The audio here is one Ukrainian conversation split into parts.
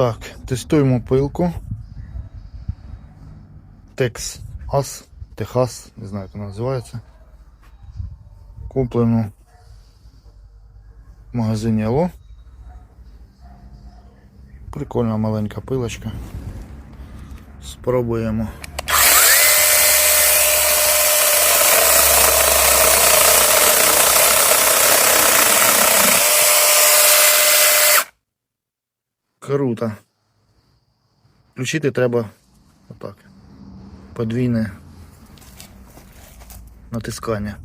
Так, тестуємо пилку. Текс Ас, Техас, не знаю, як вона називається. Куплену в магазині Ало. Прикольна маленька пилочка. Спробуємо. Круто. Включити треба отак. Подвійне натискання.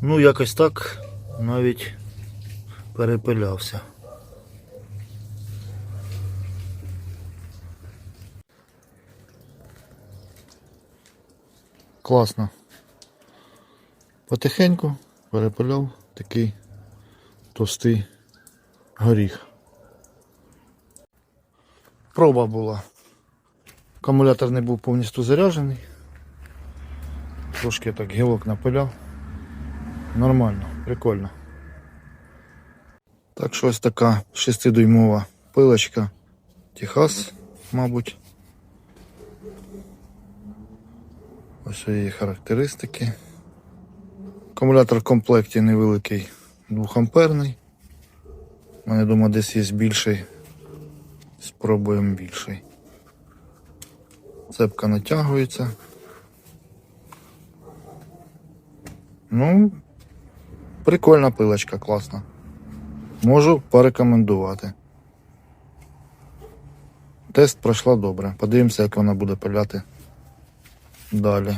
Ну, якось так навіть перепилявся. Класно. Потихеньку перепиляв такий товстий горіх. Проба була. Акумулятор не був повністю заряджений. Трошки так гілок напиляв. Нормально, прикольно. Так що ось така 6-дюймова пилочка Техас, мабуть. Ось її характеристики. Акумулятор в комплекті невеликий 2 амперний. У мене думаю, десь є більший. Спробуємо більший. Цепка натягується. Ну, прикольна пилочка, класна. Можу порекомендувати. Тест пройшла добре. Подивимося, як вона буде пиляти далі.